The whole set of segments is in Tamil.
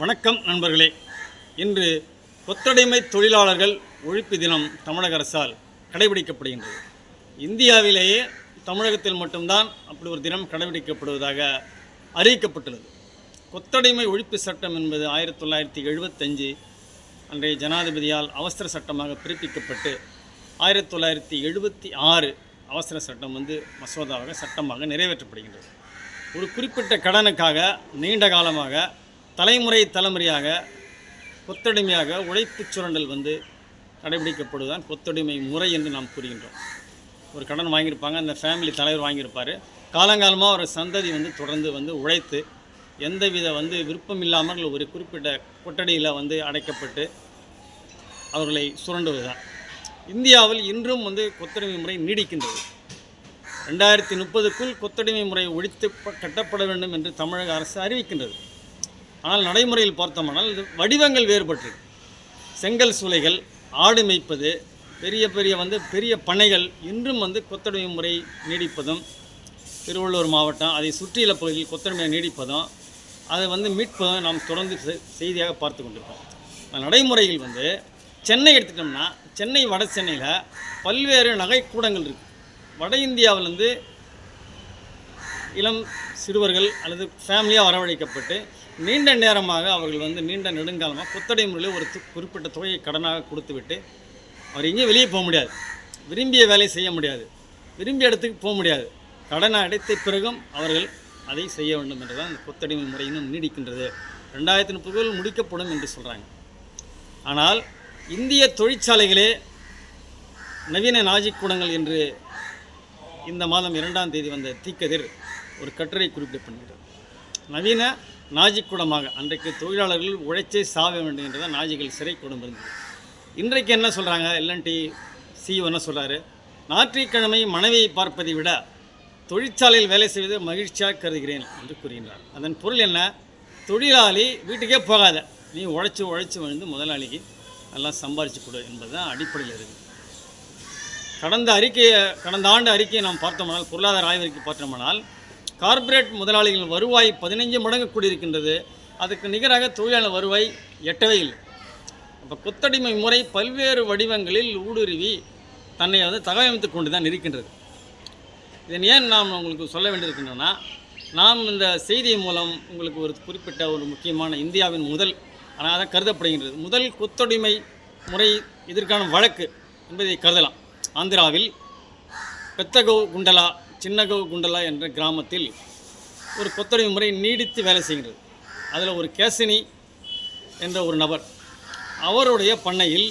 வணக்கம் நண்பர்களே. இன்று கொத்தடைமை தொழிலாளர்கள் ஒழிப்பு தினம் தமிழக அரசால் கடைபிடிக்கப்படுகின்றது. இந்தியாவிலேயே தமிழகத்தில் மட்டும்தான் அப்படி ஒரு தினம் கடைபிடிக்கப்படுவதாக அறிவிக்கப்பட்டுள்ளது. கொத்தடைமை ஒழிப்பு சட்டம் என்பது ஆயிரத்தி தொள்ளாயிரத்தி எழுபத்தஞ்சு அன்றைய ஜனாதிபதியால் அவசர சட்டமாக பிறப்பிக்கப்பட்டு ஆயிரத்தி தொள்ளாயிரத்தி எழுபத்தி ஆறு அவசர சட்டம் வந்து மசோதாவாக சட்டமாக நிறைவேற்றப்படுகின்றது. ஒரு குறிப்பிட்ட கடனுக்காக நீண்ட காலமாக தலைமுறை தலைமுறையாக கொத்தடிமையாக உழைப்பு சுரண்டல் வந்து கடைபிடிக்கப்படுவதுதான் கொத்தடிமை முறை என்று நாம் கூறுகின்றோம். ஒரு கடன் வாங்கியிருப்பாங்க அந்த ஃபேமிலி தலைவர் வாங்கியிருப்பார். காலங்காலமாக ஒரு சந்ததி வந்து தொடர்ந்து வந்து உழைத்து எந்தவித வந்து விருப்பம் இல்லாமல் ஒரு குறிப்பிட்ட கொட்டடியில் வந்து அடைக்கப்பட்டு அவர்களை சுரண்டுவது தான் இந்தியாவில் இன்றும் வந்து கொத்தடிமை முறை நீடிக்கின்றது. ரெண்டாயிரத்தி முப்பதுக்குள் கொத்தடிமை முறை ஒழித்து கட்டப்பட வேண்டும் என்று தமிழக அரசு அறிவிக்கின்றது. ஆனால் நடைமுறையில் பார்த்தோமானால் இது வடிவங்கள் வேறுபட்டிருக்கு. செங்கல் சூளைகள் ஆடு மேய்ப்பது பெரிய பெரிய வந்து பெரிய பண்ணைகள் இன்றும் வந்து கொத்தடிமை முறை நீடிப்பதும் திருவள்ளூர் மாவட்டம் அதை சுற்றியுள்ள பகுதியில் கொத்தடிமையை நீடிப்பதும் அதை வந்து மீட்பதும் நாம் தொடர்ந்து செ- செய்தியாக பார்த்து கொண்டிருக்கோம் அந்த நடைமுறையில் வந்து சென்னை எடுத்துட்டோம்னா சென்னை வட சென்னையில் பல்வேறு நகைக்கூடங்கள் இருக்குது வட இந்தியாவிலேருந்து இளம் சிறுவர்கள் அல்லது ஃபேமிலியாக வரவழைக்கப்பட்டு நீண்ட நேரமாக அவர்கள் வந்து நீண்ட நெடுங்காலமாக கொத்தடை முறையில் ஒரு குறிப்பிட்ட தொகையை கடனாக கொடுத்துவிட்டு அவர் எங்கேயும் வெளியே போக முடியாது. விரும்பிய வேலையை செய்ய முடியாது. விரும்பிய இடத்துக்கு போக முடியாது. கடனை அடைத்த பிறகும் அவர்கள் அதை செய்ய வேண்டும் என்றுதான் இந்த கொத்தடிமை முறை இன்னும் நீடிக்கின்றது. ரெண்டாயிரத்தி முப்பதுகள் முடிக்கப்படும் என்று சொல்கிறாங்க ஆனால் இந்திய தொழிற்சாலைகளே நவீன நாஜிக் கூடங்கள் என்று இந்த மாதம் இரண்டாம் தேதி வந்த தீக்கதிர் ஒரு கட்டுரை குறிப்பிட பண்ணுகிறது நவீன நாஜிக் கூடமாக அன்றைக்கு தொழிலாளர்கள் உழைச்சே சாக வேண்டும் என்றதான் நாஜிகள் சிறை கூடம் இருந்தது இன்றைக்கு என்ன சொல்கிறாங்க எல்என்டி சிஇஓ என்ன சொல்கிறாரு ஞாயிற்றுக்கிழமை மனைவியை பார்ப்பதை விட தொழிற்சாலையில் வேலை செய்வது மகிழ்ச்சியாக கருதுகிறேன் என்று கூறுகின்றார். அதன் பொருள் என்ன? தொழிலாளி வீட்டுக்கே போகாத. நீ உழைச்சி உழைச்சி வந்து முதலாளிக்கு நல்லா சம்பாரிச்சு கொடு என்பது தான் அடிப்படையில் இருக்குது கடந்த அறிக்கையை கடந்த ஆண்டு அறிக்கையை நாம் பார்த்தோமானால் பொருளாதார ஆய்வறிக்கை பார்த்தோமானால் கார்ப்பரேட் முதலாளிகள் வருவாய் பதினைஞ்சு மடங்கு கூடியிருக்கின்றது. அதுக்கு நிகராக தொழிலாளர் வருவாய் எட்டவே இல்லை. அப்போ கொத்தடிமை முறை பல்வேறு வடிவங்களில் ஊடுருவி தன்னை வந்து தகவமைத்து கொண்டு தான் இருக்கின்றது. இதன் ஏன் நாம் உங்களுக்கு சொல்ல வேண்டியிருக்கின்றோன்னா நாம் இந்த செய்தி மூலம் உங்களுக்கு ஒரு குறிப்பிட்ட ஒரு முக்கியமான இந்தியாவின் முதல் ஆனால் அதான் கருதப்படுகின்றது. முதல் கொத்தடிமை முறை இதற்கான வழக்கு என்பதை கருதலாம். ஆந்திராவில் பெத்தகோ குண்டலா சின்னகவு குண்டலா என்ற கிராமத்தில் ஒரு கொத்தடிமை முறை நீடித்து வேலை செய்கின்றது. அதில் ஒரு கேசினி என்ற ஒரு நபர் அவருடைய பண்ணையில்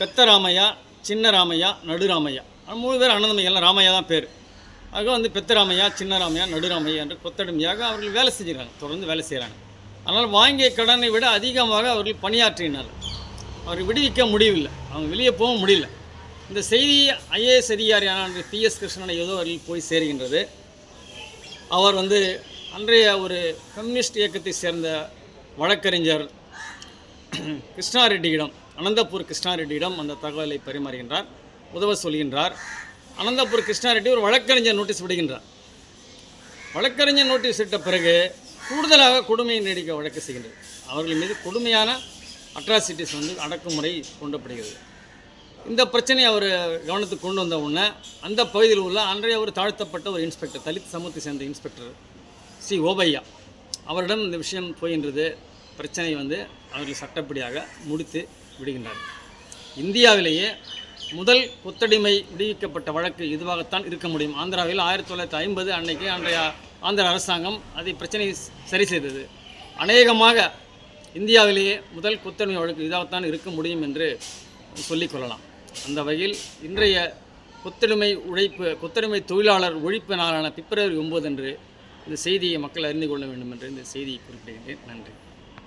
பெத்தராமையா சின்னராமையா சின்ன ராமையா நடுராமையா மூணு பேர் அண்ணந்தமையெல்லாம் ராமையா தான் பேர். ஆக வந்து பெத்தராமையா சின்னராமையா சின்ன ராமையா நடுராமையா என்று கொத்தடிமையாக அவர்கள் வேலை செஞ்சுக்கிறாங்க தொடர்ந்து வேலை செய்கிறாங்க. ஆனால் வாங்கிய கடனை விட அதிகமாக அவர்கள் பணியாற்றினார் அவரை விடுவிக்க முடியவில்லை. அவங்க வெளியே போக முடியல. இந்த செய்தி ஐஏஎஸ் அதிகாரியான பி எஸ் கிருஷ்ணன் ஏதோ அவர்கள் போய் சேருகின்றது. அவர் வந்து அன்றைய ஒரு கம்யூனிஸ்ட் இயக்கத்தை சேர்ந்த வழக்கறிஞர் கிருஷ்ணா ரெட்டியிடம் அனந்தபூர் கிருஷ்ணா ரெட்டியிடம் அந்த தகவலை பரிமாறுகின்றார் உதவ சொல்கின்றார். அனந்தபூர் கிருஷ்ணா ரெட்டி ஒரு வழக்கறிஞர் நோட்டீஸ் விடுகின்றார். வழக்கறிஞர் நோட்டீஸ் இட்ட பிறகு கூடுதலாக கொடுமையை நீடிக்க வழக்கு செய்கின்றது. அவர்கள் மீது கொடுமையான அட்ராசிட்டிஸ் வந்து அடக்குமுறை கொண்டப்படுகிறது இந்த பிரச்சனையை அவர் கவனத்துக்கு கொண்டு வந்த உடனே அந்த பகுதியில் உள்ள அன்றைய ஒரு தாழ்த்தப்பட்ட ஒரு இன்ஸ்பெக்டர் தலித் சமூகத்தை சேர்ந்த இன்ஸ்பெக்டர் சி. ஓபையா. அவரிடம் இந்த விஷயம் போகின்றது. பிரச்சனை வந்து அவர்கள் சட்டப்படியாக முடித்து விடுகின்றார். இந்தியாவிலேயே முதல் கொத்தடிமை விடுவிக்கப்பட்ட வழக்கு இதுவாகத்தான் இருக்க முடியும்? ஆந்திராவில் ஆயிரத்தி தொள்ளாயிரத்தி ஐம்பது அன்னைக்கு அன்றைய ஆந்திர அரசாங்கம் அதை பிரச்சனையை சரி செய்தது. அநேகமாக இந்தியாவிலேயே முதல் கொத்தடிமை வழக்கு இதாகத்தான் இருக்க முடியும் என்று சொல்லிக்கொள்ளலாம் அந்த வகையில் இன்றைய கொத்தடிமை உழைப்பு கொத்தடிமை தொழிலாளர் ஒழிப்பு நாளான பிப்ரவரி ஒன்பது அன்று இந்த செய்தியை மக்கள் அறிந்து கொள்ள வேண்டும் என்று இந்த செய்தியை குறிப்பிடுகிறேன். நன்றி.